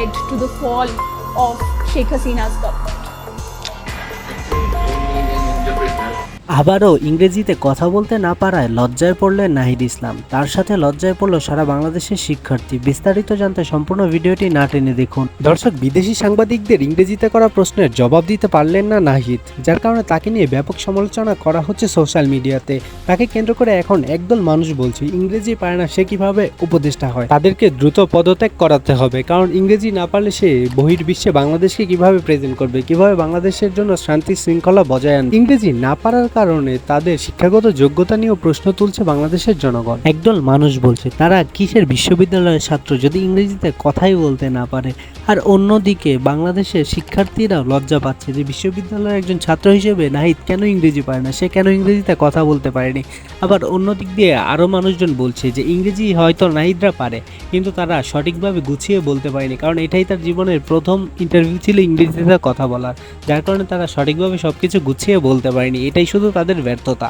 led to the fall of Sheikh Hasina's government. আবারও ইংরেজিতে কথা বলতে না পারায় লজ্জায় পড়লেন নাহিদ ইসলাম। তার সাথে লজ্জায় পড়ল সারা বাংলাদেশের শিক্ষার্থী। বিস্তারিত জানতে সম্পূর্ণ ভিডিওটি না টেনে দেখুন। দর্শক, বিদেশি সাংবাদিকদের ইংরেজিতে করা প্রশ্নের জবাব দিতে পারলেন না নাহিদ, যার কারণে তাকে নিয়ে ব্যাপক সমালোচনা করা হচ্ছে সোশ্যাল মিডিয়াতে। তাকে কেন্দ্র করে এখন একদল মানুষ বলছে, ইংরেজি পারে না সে কীভাবে উপদেষ্টা হয়? তাদেরকে দ্রুত পদত্যাগ করাতে হবে, কারণ ইংরেজি না পারলে সে বহির্বিশ্বে বাংলাদেশকে কীভাবে প্রেজেন্ট করবে? কীভাবে বাংলাদেশের জন্য শান্তি শৃঙ্খলা বজায় আনবে? ইংরেজি না পারার কারণে তাদের শিক্ষাগত যোগ্যতা নিয়েও প্রশ্ন তুলছে বাংলাদেশের জনগণ। একদল মানুষ বলছে, তারা কিসের বিশ্ববিদ্যালয়ের ছাত্র যদি ইংরেজিতে কথাই বলতে না পারে? আর অন্যদিকে বাংলাদেশের শিক্ষার্থীরাও লজ্জা পাচ্ছে যে বিশ্ববিদ্যালয়ের একজন ছাত্র হিসেবে নাহিদ কেন ইংরেজি পারে না? সে কেন ইংরেজিতে কথা বলতে পারেনি? আবার অন্য দিক দিয়ে আরও মানুষজন বলছে যে ইংরেজি হয়তো নাহিদরা পারে, কিন্তু তারা সঠিকভাবে গুছিয়ে বলতে পারেনি, কারণ এটাই তার জীবনের প্রথম ইন্টারভিউ ছিল ইংরেজিতে কথা বলার, যার কারণে তারা সঠিকভাবে সব কিছু গুছিয়ে বলতে পারেনি। এটাই শুধু তাদের ব্যর্থতা।